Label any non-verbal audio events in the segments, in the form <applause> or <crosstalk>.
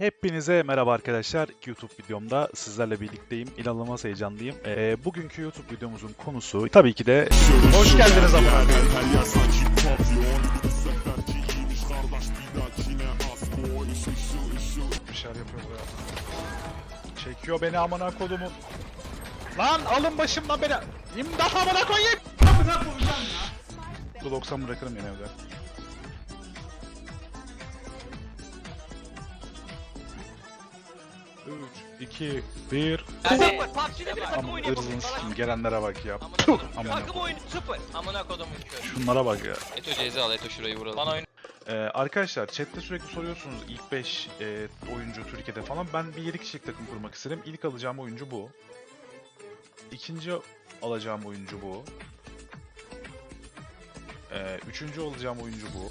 Hepinize merhaba arkadaşlar. YouTube videomda sizlerle birlikteyim. İnanılmaz heyecanlıyım. Ee, bugünkü YouTube videomuzun konusu tabii ki de hoş geldiniz amına koyayım. Bir şeyler yapıyor bu ya. Çekiyor beni amına kodumu. Lan alın başımdan beni. İmdat amına koyayım. Bu 90 bırakırım yine evde. Üç, iki, bir. Yani PUBG'de bir takım oyunu yapalım. sikeyim gelenlere bak ya. Amına Puh, amına. Takım oyunu sıfır. Amına kodumun kör. Şunlara bak ya. Eto ceza al Eto şurayı vuralım. Bana oyun Ee, arkadaşlar chatte sürekli soruyorsunuz ilk 5 oyuncu Türkiye'de falan. Ben bir 7 kişilik takım kurmak isterim. İlk alacağım oyuncu bu. İkinci alacağım oyuncu bu. Ee, üçüncü alacağım oyuncu bu.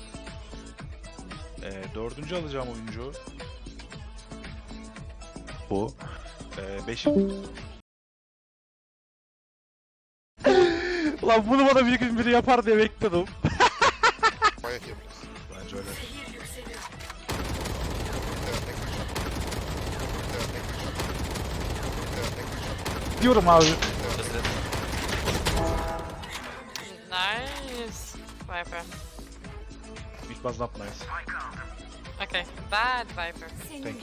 Ee, dördüncü alacağım oyuncu bu. Ee, beşinci... Lan bunu bana bir gün biri yapar diye bekledim. <laughs> Bence öyle. Diyorum abi. Nice. Viper. It was not nice. Okay. Bad Viper. Thank you.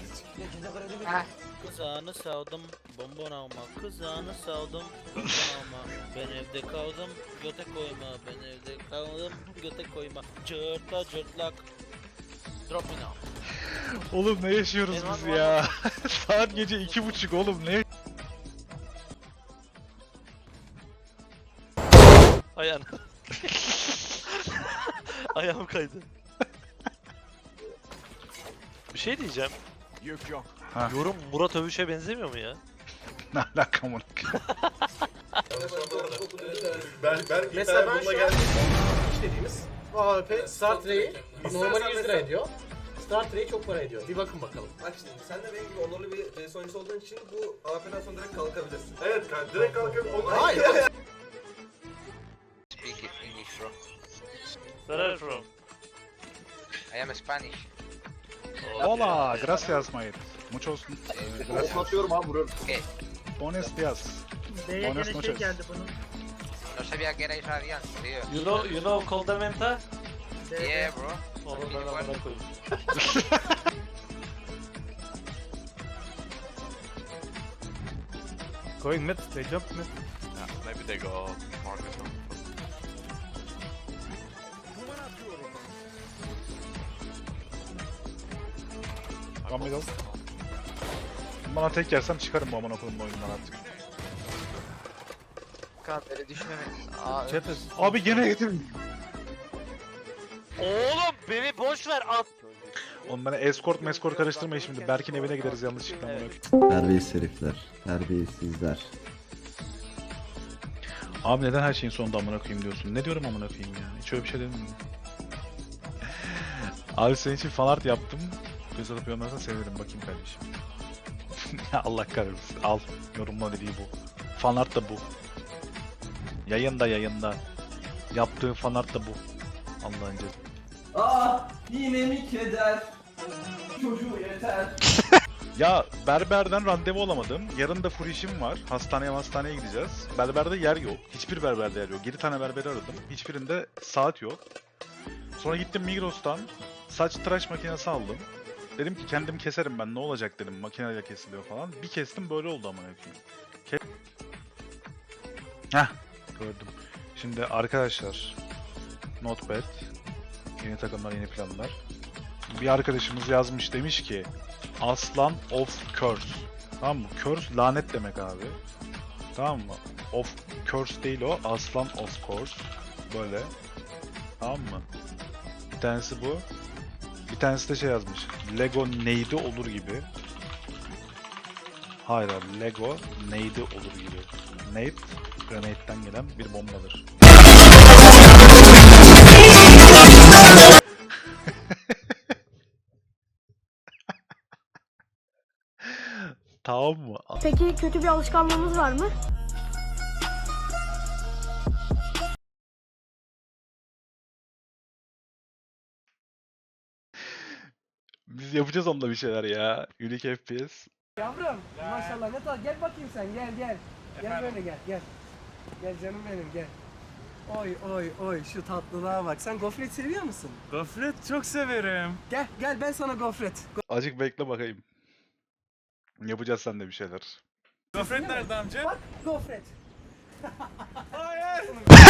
Kızağını savdım, bonbon alma. Kızağını savdım, bonbon alma. Ben evde kaldım, göte koyma. Ben evde kaldım, göte koyma. Cırtla cırtlak. Drop me now. <laughs> Oğlum ne yaşıyoruz Elvan biz var ya? <laughs> Saat gece iki buçuk oğlum ne? Ayağım. <laughs> Ayağım kaydı. Bir şey diyeceğim. Yok yok. Ha. Yorum Murat Övüş'e benzemiyor mu ya? <laughs> Ne alaka amına Ben, ben Mesela ben bununla şu an geldim. istediğimiz AWP Start Ray'i normali 100 lira ediyor. Start Ray çok para ediyor. Bir bakın bakalım. Bak şimdi sen de benim gibi onurlu bir reis oyuncusu olduğun için bu AFP'den sonra direkt kalkabilirsin. Evet kanka direkt kalkıp onu... Hayır. <laughs> Speak it English bro. Where are you from? I am Spanish. Hola, gracias mate. Muchos eh, gracias. Atıyorum abi vuruyorum. Buenos días. Buenas noches. No sabía que erais radiant, tío. You know, you know Coldamenta? Yeah bro. Onu ben amına koyayım. Going mid, they jump mid. Maybe they go market One middle. Bana tek yersem çıkarım bu amına bu oyundan artık. Kan böyle düşünmemek. Aa, Abi gene getirin. Oğlum beni boş ver at. Oğlum bana escort meskort karıştırmayın şimdi. Berk'in evine gideriz yanlışlıkla koyayım. Terbiyesiz herifler. Terbiyesizler. Abi neden her şeyin sonunda amına koyayım diyorsun? Ne diyorum amına koyayım ya? Hiç öyle bir şey dedim mi? Abi senin için fanart yaptım. Göz alıp yorumlarsan sevinirim bakayım kardeşim. <laughs> Allah kahretsin. Al. Yorumla dediği bu. Fanart da bu. Yayında yayında. Yaptığı fanart da bu. Allah'ın cezası. Ah yine mi keder? Çocuğu yeter. <laughs> Ya berberden randevu alamadım. Yarın da full işim var. Hastaneye hastaneye gideceğiz. Berberde yer yok. Hiçbir berberde yer yok. 7 tane berberi aradım. Hiçbirinde saat yok. Sonra gittim Migros'tan saç tıraş makinesi aldım. Dedim ki kendim keserim ben ne olacak dedim makineyle kesiliyor falan. Bir kestim böyle oldu amına koyayım. Ke Heh gördüm. Şimdi arkadaşlar Notepad yeni takımlar yeni planlar. Bir arkadaşımız yazmış demiş ki Aslan of Curse. Tamam mı? Curse lanet demek abi. Tamam mı? Of Curse değil o. Aslan of Course. Böyle. Tamam mı? Bir tanesi bu. Bir tanesi de şey yazmış. Lego neydi olur gibi. Hayır abi. Lego neydi olur gibi. Nade, Grenade'den gelen bir bombadır. <laughs> tamam mı? Peki kötü bir alışkanlığımız var mı? Biz Yapacağız onda bir şeyler ya. Unique FPS. Yavrum maşallah ne kadar gel bakayım sen gel gel. Gel böyle gel gel. Gel canım benim gel. Oy oy oy şu tatlılığa bak. Sen gofret seviyor musun? Gofret çok severim. Gel gel ben sana gofret. Azıcık bekle bakayım. Yapacağız sen de bir şeyler. Gofret nerede amca? Bak gofret. <laughs>